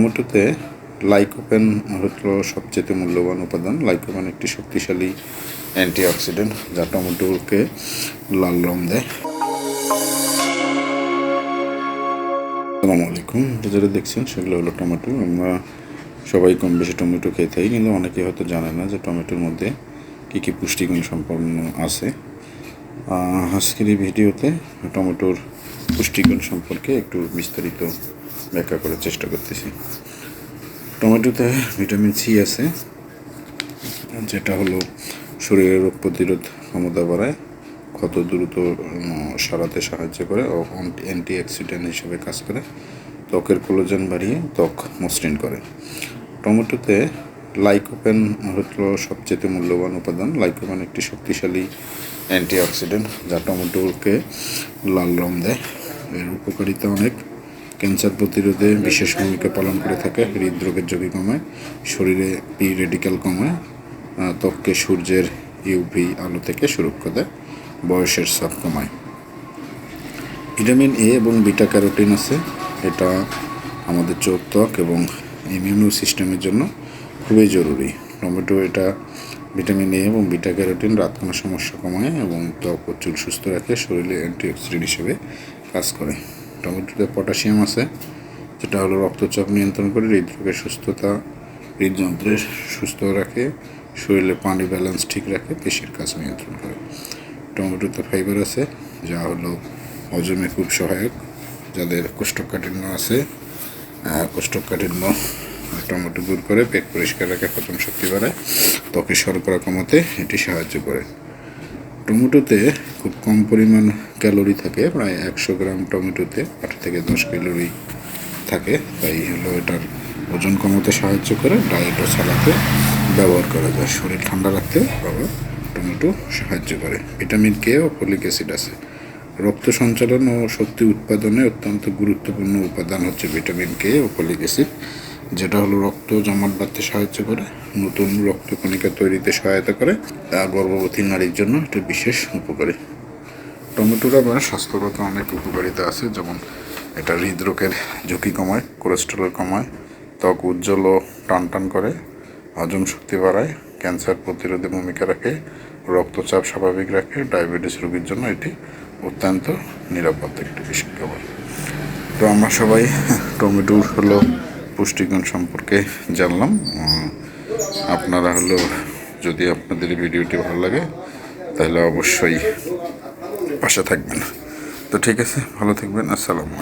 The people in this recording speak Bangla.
টমেটোতে লাইকোপেন হলো সবচেয়ে মূল্যবান উপাদান। লাইকোপেন একটি শক্তিশালী অ্যান্টিঅক্সিডেন্ট যা টমেটোকে লাল রং দেয়। আসসালামু আলাইকুম যেটা দেখছেন সেগুলো হলো টমেটো। আমরা সবাই কম বেশি টমেটো খেয়ে থাকি, কিন্তু অনেকে হয়তো জানে না যে টমেটোর মধ্যে কী কী পুষ্টিগুণ সম্পন্ন আছে। আজকের এই ভিডিওতে টমেটোর পুষ্টিগুণ সম্পর্কে একটু বিস্তারিত ব্যাখ্যা করার চেষ্টা করতেছি। টমেটোতে ভিটামিন সি আছে, যেটা হলো শরীরের রোগ প্রতিরোধ ক্ষমতা বাড়ায়, ক্ষত দ্রুত সারাতে সাহায্য করে ও অ্যান্টি অ্যাক্সিডেন্ট হিসেবে কাজ করে। ত্বকের কোলোজেন বাড়িয়ে ত্বক মসৃণ করে। টমেটোতে লাইকোপেন হলো সবচেয়ে মূল্যবান উপাদান। লাইকোপেন একটি শক্তিশালী অ্যান্টিঅক্সিডেন্ট যা টমেটোকে লাল রং দেয়। এর উপকারিতা অনেক। ক্যান্সার প্রতিরোধে বিশেষ ভূমিকা পালন করে থাকে হৃদরোগের ঝুঁকি কমায়, শরীরে পি রেডিক্যাল কমায় ত্বককে সূর্যের ইউভি আলো থেকে সুরক্ষা দেয়, বয়সের চাপ কমায়। ভিটামিন এ এবং বিটা ক্যারোটিন আছে। এটা আমাদের চোখ, ত্বক এবং ইমিউনো সিস্টেমের জন্য খুবই জরুরি। টমেটো এটা ভিটামিন এ এবং বিটা ক্যারোটিন রাত কোনো সমস্যা কমায় এবং ত্বক ও চুল সুস্থ রাখে, শরীরে অ্যান্টিঅক্সিডেন্ট হিসেবে কাজ করে। টমেটোতে পটাশিয়াম আছে, যেটা হলো রক্তচাপ নিয়ন্ত্রণ করে হৃদরোগের সুস্থতা হৃদযন্ত্রের সুস্থ রাখে, শরীরে পানি ব্যালেন্স ঠিক রাখে, পেশির কাজ নিয়ন্ত্রণ করে। টমেটোতে ফাইবার আছে, যা হলো হজমে খুব সহায়ক, যাদের কোষ্ঠকাঠিন্য আছে কোষ্ঠকাঠিন্য টমেটো দূর করে, পেট পরিষ্কার রাখে হজম শক্তি বাড়ায়, ত্বকে শর্করা কমাতে এটি সাহায্য করে। টমেটোতে খুব কম পরিমাণ ক্যালোরি থাকে, প্রায় একশো গ্রাম টমেটোতে আট থেকে দশ ক্যালোরি থাকে। তাই হলো এটার ওজন কমাতে সাহায্য করে ডায়েটও চালাতে ব্যবহার করা যায়। শরীর ঠান্ডা রাখতে আবার টমেটো সাহায্য করে। ভিটামিন কে ও ফলিক অ্যাসিড আছে। রক্ত সঞ্চালন ও শক্তি উৎপাদনে অত্যন্ত গুরুত্বপূর্ণ উপাদান হচ্ছে ভিটামিন কে ও ফলিক অ্যাসিড। যেটা হলো রক্ত জমাট বাঁধতে সাহায্য করে, নতুন রক্তকণিকা তৈরিতে সহায়তা করে তা গর্ভবতী নারীর জন্য এটা বিশেষ উপকারী। টমেটোর আবার স্বাস্থ্যগত অনেক উপকারিতা আছে, যেমন এটা হৃদরোগের ঝুঁকি কমায় কোলেস্টেরল কমায়, ত্বক উজ্জ্বল ও টান টান করে, হজম শক্তি বাড়ায়, ক্যান্সার প্রতিরোধে ভূমিকা রাখে, রক্তচাপ স্বাভাবিক রাখে, ডায়াবেটিস রোগীর জন্য এটি অত্যন্ত নিরাপদ একটি বিষয় খাবার তো আমরা সবাই টমেটোর হলো পুষ্টিগুণ সম্পর্কে জানলাম। আপনারা হলো যদি আপনাদের ভিডিওটি ভালো লাগে, তাহলে অবশ্যই পাশে থাকবেন। তো ঠিক আছে, ভালো থাকবেন, আসসালামু